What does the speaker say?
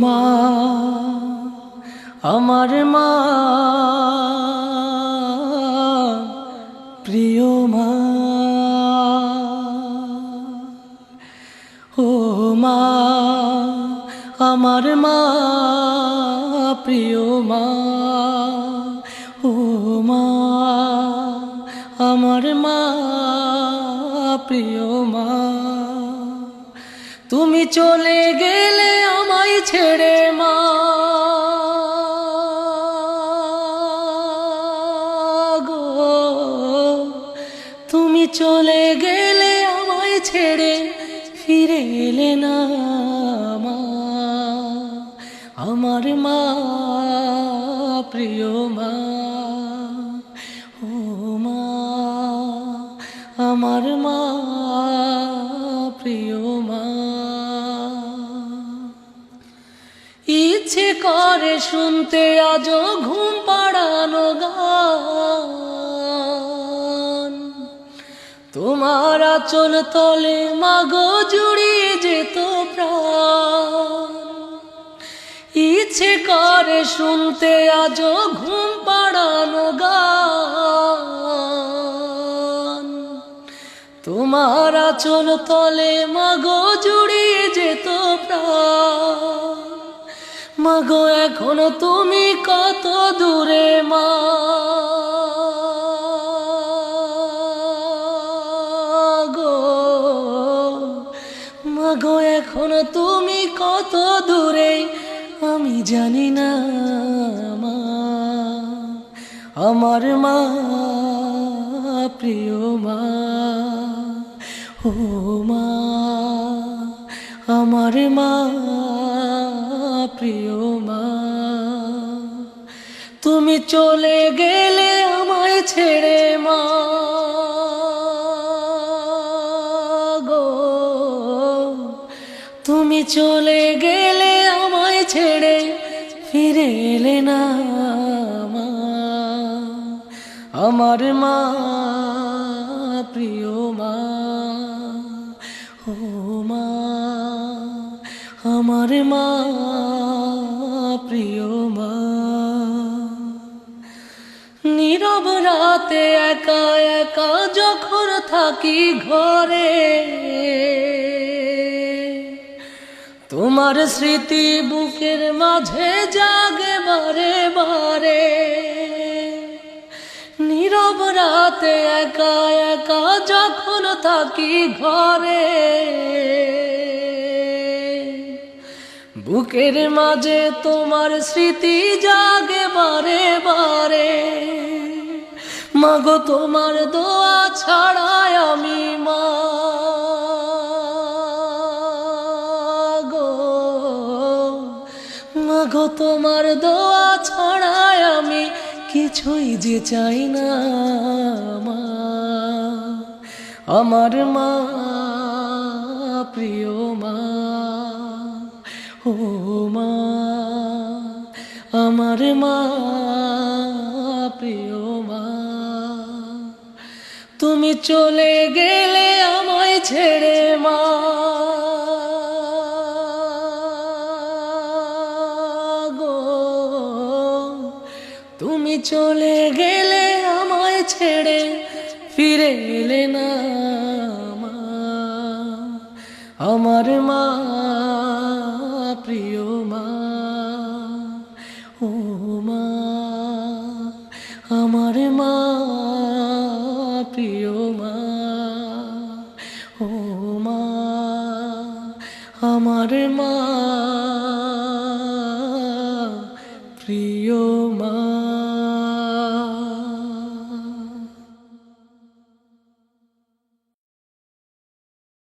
মা, আমার মা, প্রিয় মা। ও মা, আমার মা, প্রিয় মা। ও মা, আমার মা, প্রিয় মা। তুমি চলে গেলে আমায় ছেড়ে মা। গো, তুমি চলে গেলে আমায় ছেড়ে ফিরে এলে না মা। আমার মা, প্রিয় মা, ও মা। আমার মা করে শুনতে আজও ঘুম পাড়ানো গান। তোমার আচল তলে মাগো জুড়িয়ে যেত প্রাণ। ইচ্ছে করে শুনতে আজও ঘুম পাড়ানো গান। তোমার আচল তলে মাগো জুড়িয়ে যেত প্রাণ। মাগো, এখনও তুমি কত দূরে, মা? মাগো এখনও তুমি কত দূরে? আমি জানি না, মা। আমার মা, প্রিয় মা, ও মা। আমার মা, প্রিয় মা, তুমি চলে গেলে আমায় ছেড়ে মা গো। তুমি চলে গেলে আমায় ছেড়ে ফিরে এলে না মা। আমার মা, প্রিয় মা। আমার মা, প্রিয় মা। নীরব রাতে একা একা যখন থাকি ঘরে, তোমার স্মৃতি বুকের মাঝে জাগে বারে বারে। নীরব রাতে একা একা যখন থাকি ঘরে বুকের মাঝে তোমার স্মৃতি জাগে বারে বারে। মাগো, তোমার দোয়া ছাড়াই আমি মা মাগো, তোমার দোয়া ছাড়াই আমি কিছুই যে চাই না মা। আমার মা, প্রিয় মা। ও মা, আমার মা, প্রিয় মা, তুমি চলে গেলে আমায় ছেড়ে মা। গো, তুমি চলে গেলে আমায় ছেড়ে ফিরে এলে না মা। আমার মা প্রিয় মা ও মা আমার মা প্রিয় মা ও মা আমার মা প্রিয় মা।